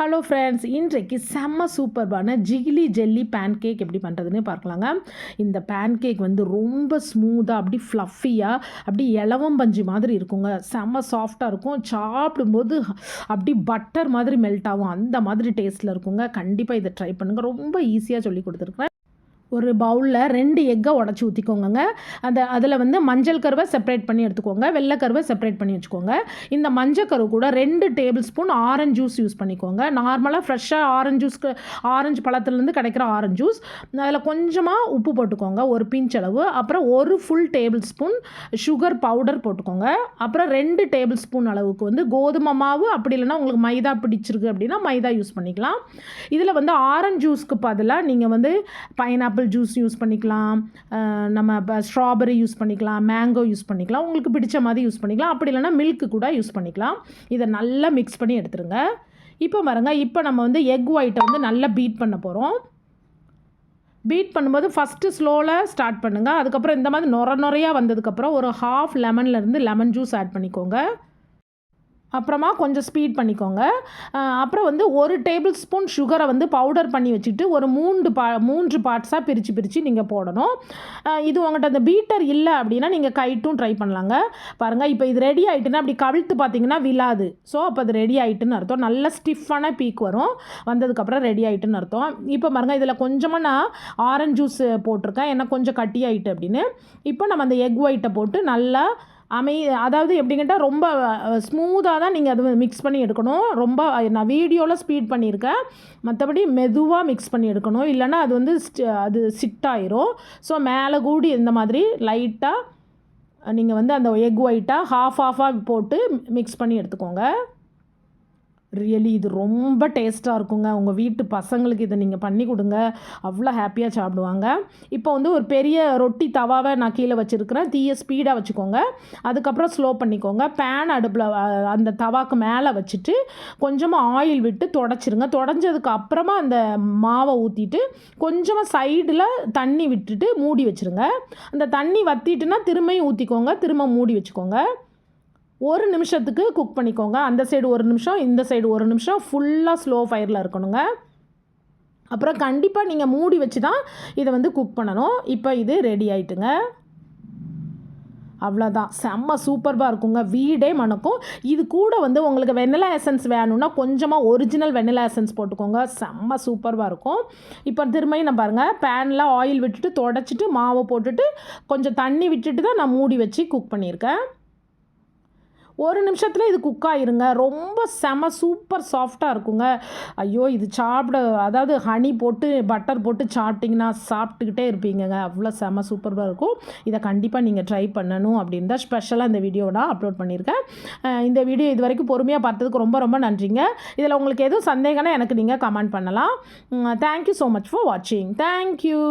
Hello friends இன்றைக்கு செம்ம சூப்பர்பான ஜிகிலி ஜெல்லி பேன் கேக் எப்படி பண்ணுறதுன்னு பார்க்கலாங்க. இந்த பேன் கேக் வந்து ரொம்ப ஸ்மூத்தாக அப்படி ஃப்ளஃபியாக அப்படி இலவம் பஞ்சு மாதிரி இருக்குங்க. செம்ம சாஃப்டாக இருக்கும். சாப்பிடும்போது அப்படி பட்டர் மாதிரி மெல்ட் ஆகும். அந்த மாதிரி டேஸ்ட்டில் இருக்குங்க. கண்டிப்பாக இதை ட்ரை பண்ணுங்கள் ரொம்ப ஈஸியாக சொல்லி கொடுத்துருக்குறேன். ஒரு பவுலில் ரெண்டு எக்கை உடச்சி ஊற்றிக்கோங்க அந்த அதில் வந்து மஞ்சள் கருவை செப்பரேட் பண்ணி எடுத்துக்கோங்க. வெள்ளை கருவை செப்பரேட் பண்ணி வச்சுக்கோங்க. இந்த மஞ்சள் கருவு கூட ரெண்டு tablespoon orange juice use பண்ணிக்கோங்க நார்மலாக ஃப்ரெஷ்ஷாக ஆரஞ்சு ஜூஸ்க்கு ஆரஞ்சு பழத்துலேருந்து கிடைக்கிற ஆரஞ்சு ஜூஸ் அதில் கொஞ்சமாக உப்பு போட்டுக்கோங்க. ஒரு பிஞ்ச் அளவு. அப்புறம் ஒரு full tablespoon sugar powder போட்டுக்கோங்க. அப்புறம் ரெண்டு டேபிள் ஸ்பூன் அளவுக்கு வந்து கோதுமை மாவு. அப்படி இல்லைன்னா உங்களுக்கு மைதா பிடிச்சிருக்கு அப்படின்னா மைதா யூஸ் பண்ணிக்கலாம். இதில் வந்து ஆரஞ்சு ஜூஸ்க்கு பதிலாக நீங்கள் வந்து பைனாப்பிள் ஆப்பிள் ஜூஸ் யூஸ் பண்ணிக்கலாம். நம்ம இப்போ ஸ்ட்ராபெரி யூஸ் பண்ணிக்கலாம் மேங்கோ யூஸ் பண்ணிக்கலாம். உங்களுக்கு பிடிச்ச மாதிரி யூஸ் பண்ணிக்கலாம். அப்படி இல்லைன்னா மில்க்கு கூட யூஸ் பண்ணிக்கலாம். இதை நல்லா மிக்ஸ் பண்ணி எடுத்துருங்க. இப்போ பாருங்க இப்போ நம்ம வந்து எக் ஒயிட்டை வந்து நல்லா பீட் பண்ண போகிறோம் பீட் பண்ணும்போது ஃபஸ்ட்டு ஸ்லோவில் ஸ்டார்ட் பண்ணுங்கள் அதுக்கப்புறம் இந்த மாதிரி நொர நொறையாக வந்ததுக்கப்புறம் ஒரு ஹாஃப் லெமன்லேருந்து லெமன் ஜூஸ் ஆட் பண்ணிக்கோங்க. அப்புறமா கொஞ்சம் ஸ்பீட் பண்ணிக்கோங்க. அப்புறம் வந்து ஒரு டேபிள் ஸ்பூன் சுகரை வந்து பவுடர் பண்ணி வச்சுட்டு ஒரு மூன்று பா மூன்று பார்ட்ஸாக பிரித்து பிரித்து நீங்கள் போடணும். இது உங்கள்கிட்ட அந்த பீட்டர் இல்லை அப்படின்னா நீங்கள் கைட்டும் ட்ரை பண்ணலாங்க. பாருங்கள் இப்போ இது ரெடி ஆகிட்டுன்னா அப்படி கவிழ்த்து பார்த்தீங்கன்னா விழாது. ஸோ அப்போ அது ரெடி ஆகிட்டுன்னு அர்த்தம். நல்ல ஸ்டிஃபான பீக் வரும். வந்ததுக்கப்புறம் ரெடி ஆகிட்டுன்னு அர்த்தம். இப்போ பாருங்கள் இதில் கொஞ்சமாக நான் ஆரஞ்சு ஜூஸ் போட்டிருக்கேன். ஏன்னா கொஞ்சம் கட்டி ஆகிட்டு அப்படின்னு. இப்போ நம்ம அந்த எக் ஒயிட்டை போட்டு நல்லா அமை அதாவது எப்படிங்கிட்ட ரொம்ப ஸ்மூத்தாக தான் நீங்கள் அது மிக்ஸ் பண்ணி எடுக்கணும். ரொம்ப நான் வீடியோவில் ஸ்பீட் பண்ணியிருக்கேன். மற்றபடி மெதுவாக மிக்ஸ் பண்ணி எடுக்கணும். இல்லைன்னா அது வந்து அது அது சிட்டாயிரும் ஸோ மேலே கூடி இந்த மாதிரி லைட்டாக நீங்கள் வந்து அந்த எக் ஒயிட்டாக ஹாஃப் ஹாஃபாக போட்டு மிக்ஸ் பண்ணி எடுத்துக்கோங்க. ரியலி இது ரொம்ப டேஸ்ட்டாக இருக்குங்க. உங்கள் வீட்டு பசங்களுக்கு இதை நீங்கள் பண்ணி கொடுங்க. அவ்வளோ ஹாப்பியாக சாப்பிடுவாங்க. இப்போ வந்து ஒரு பெரிய ரொட்டி தவாவை நான் கீழே வச்சுருக்கிறேன். தீயை ஸ்பீடாக வச்சுக்கோங்க. அதுக்கப்புறம் ஸ்லோ பண்ணிக்கோங்க. பேன் அடுப்பில் அந்த தவாக்கு மேலே வச்சுட்டு கொஞ்சமாக ஆயில் விட்டு தொடச்சிருங்க. தொடஞ்சதுக்கு அப்புறமா அந்த மாவை ஊற்றிட்டு கொஞ்சமாக சைடில் தண்ணி விட்டுட்டு மூடி வச்சுருங்க. அந்த தண்ணி வத்திட்டுனா திரும்பியும் ஊற்றிக்கோங்க திரும்ப மூடி வச்சுக்கோங்க. ஒரு நிமிஷத்துக்கு குக் பண்ணிக்கோங்க. அந்த சைடு ஒரு நிமிஷம் இந்த சைடு ஒரு நிமிஷம். ஃபுல்லாக ஸ்லோ ஃபயரில் இருக்கணுங்க. அப்புறம் கண்டிப்பாக நீங்கள் மூடி வச்சு தான் இதை வந்து குக் பண்ணணும். இப்போ இது ரெடி ஆயிட்டுங்க. அவ்வளோதான் செம்ம சூப்பர்பாக இருக்குங்க. வீடே மணக்கும். இது கூட வந்து உங்களுக்கு வெண்ணிலா எசன்ஸ் வேணும்னா கொஞ்சமாக ஒரிஜினல் வெண்ணிலா எசன்ஸ் போட்டுக்கோங்க. செம்ம சூப்பர்பாக இருக்கும். இப்போ திரும்பியும் நான் பாருங்கள் பேனில் ஆயில் விட்டுட்டு தொடச்சிட்டு மாவை போட்டுட்டு கொஞ்சம் தண்ணி விட்டுட்டு தான் நான் மூடி வச்சு குக் பண்ணியிருக்கேன். ஒரு நிமிஷத்தில் இது குக் ஆயிருங்க. ரொம்ப செம சூப்பர் சாஃப்டாக இருக்குங்க. ஐயோ இது சாப்பிட அதாவது ஹனி போட்டு பட்டர் போட்டு சாப்பிட்டிங்கன்னா சாப்பிட்டுக்கிட்டே இருப்பீங்கங்க. அவ்வளோ செம சூப்பராக இருக்கும். இதை கண்டிப்பாக நீங்கள் ட்ரை பண்ணணும் அப்படின்னு தான் ஸ்பெஷலாக இந்த வீடியோ நான் அப்லோட் பண்ணியிருக்கேன். இந்த வீடியோ இது வரைக்கும் பொறுமையாக பார்த்ததுக்கு ரொம்ப ரொம்ப நன்றிங்க. இதில் உங்களுக்கு எதுவும் சந்தேகம்னா எனக்கு நீங்கள் கமெண்ட் பண்ணலாம். Thank you so much for வாட்சிங் தேங்க்யூ